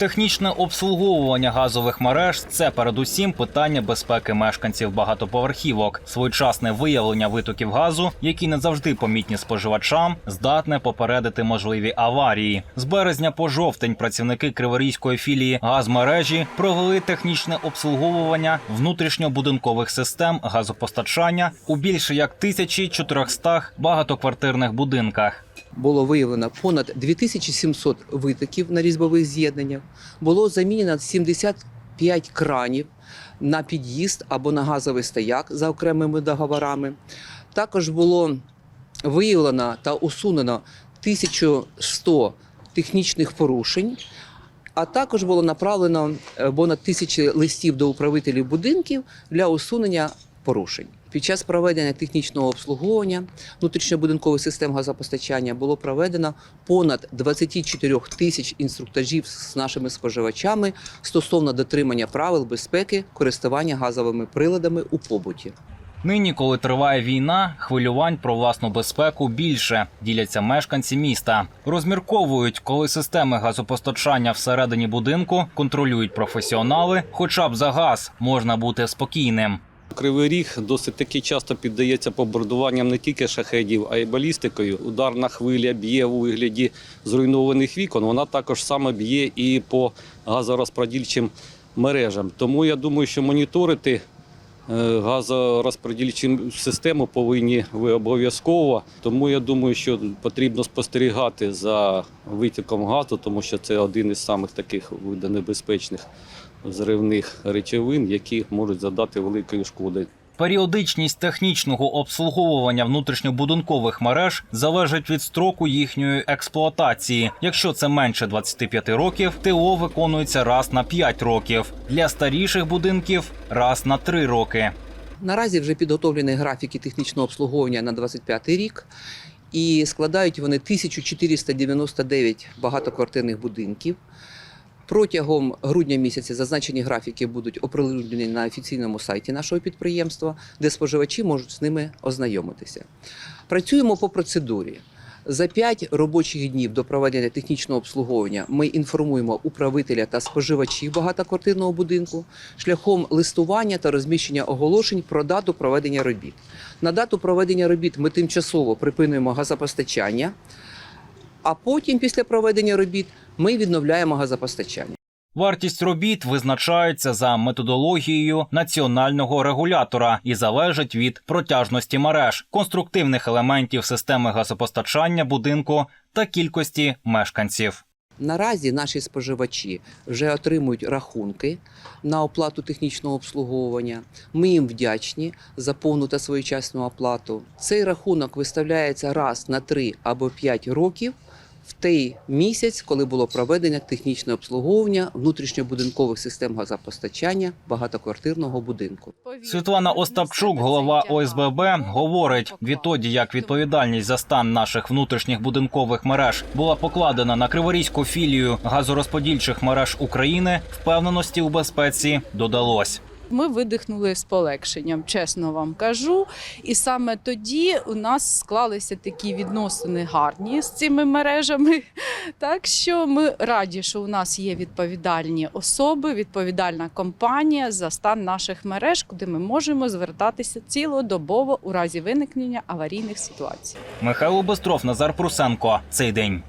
Технічне обслуговування газових мереж це передусім питання безпеки мешканців багатоповерхівок. Своєчасне виявлення витоків газу, які не завжди помітні споживачам, здатне попередити можливі аварії. З березня по жовтень працівники криворізької філії газмережі провели технічне обслуговування внутрішньобудинкових систем газопостачання у більше як 1400 багатоквартирних будинках. Було виявлено понад 2700 витоків на різьбових з'єднаннях. Було замінено 75 кранів на під'їзд або на газовий стояк за окремими договорами. Також було виявлено та усунено 1100 технічних порушень. А також було направлено е, понад тисячі листів до управителів будинків для усунення порушень. Під час проведення технічного обслуговування внутрішньобудинкових систем газопостачання було проведено понад 24 тисяч інструктажів з нашими споживачами стосовно дотримання правил безпеки користування газовими приладами у побуті. Нині, коли триває війна, хвилювань про власну безпеку більше діляться мешканці міста. Розмірковують, коли системи газопостачання всередині будинку контролюють професіонали, хоча б за газ можна бути спокійним. Кривий ріг досить таки часто піддається побордуванням не тільки шахедів, а й балістикою. Ударна хвиля б'є у вигляді зруйнованих вікон. Вона також саме б'є і по газорозподільчим мережам. Тому я думаю, що моніторити газорозподільчу систему повинні ви обов'язково. Тому я думаю, що потрібно спостерігати за витіком газу, тому що це один із самих таких видонебезпечних взривних речовин, які можуть завдати великої шкоди. Періодичність технічного обслуговування внутрішньобудинкових мереж залежить від строку їхньої експлуатації. Якщо це менше 25 років, ТО виконується раз на 5 років. Для старіших будинків раз на 3 роки. Наразі вже підготовлені графіки технічного обслуговування на 25 рік. І складають вони 1499 багатоквартирних будинків. Протягом грудня місяця зазначені графіки будуть оприлюднені на офіційному сайті нашого підприємства, де споживачі можуть з ними ознайомитися. Працюємо по процедурі. За 5 робочих днів до проведення технічного обслуговування ми інформуємо управителя та споживачів багатоквартирного будинку шляхом листування та розміщення оголошень про дату проведення робіт. На дату проведення робіт ми тимчасово припинюємо газопостачання, а потім, після проведення робіт, ми відновляємо газопостачання. Вартість робіт визначається за методологією національного регулятора і залежить від протяжності мереж, конструктивних елементів системи газопостачання будинку та кількості мешканців. Наразі наші споживачі вже отримують рахунки на оплату технічного обслуговування. Ми їм вдячні за повну та своєчасну оплату. Цей рахунок виставляється раз на 3 або 5 років в той місяць, коли було проведено технічне обслуговування внутрішньобудинкових систем газопостачання багатоквартирного будинку. Світлана Остапчук, голова ОСББ, говорить: відтоді як відповідальність за стан наших внутрішніх будинкових мереж була покладена на криворізьку філію газорозподільчих мереж України, впевненості у безпеці додалось. Ми видихнули з полегшенням, чесно вам кажу. І саме тоді у нас склалися такі відносини гарні з цими мережами. Так що ми раді, що у нас є відповідальні особи, відповідальна компанія за стан наших мереж, куди ми можемо звертатися цілодобово у разі виникнення аварійних ситуацій. Михайло Бистров, Назар Прусенко. Цей день.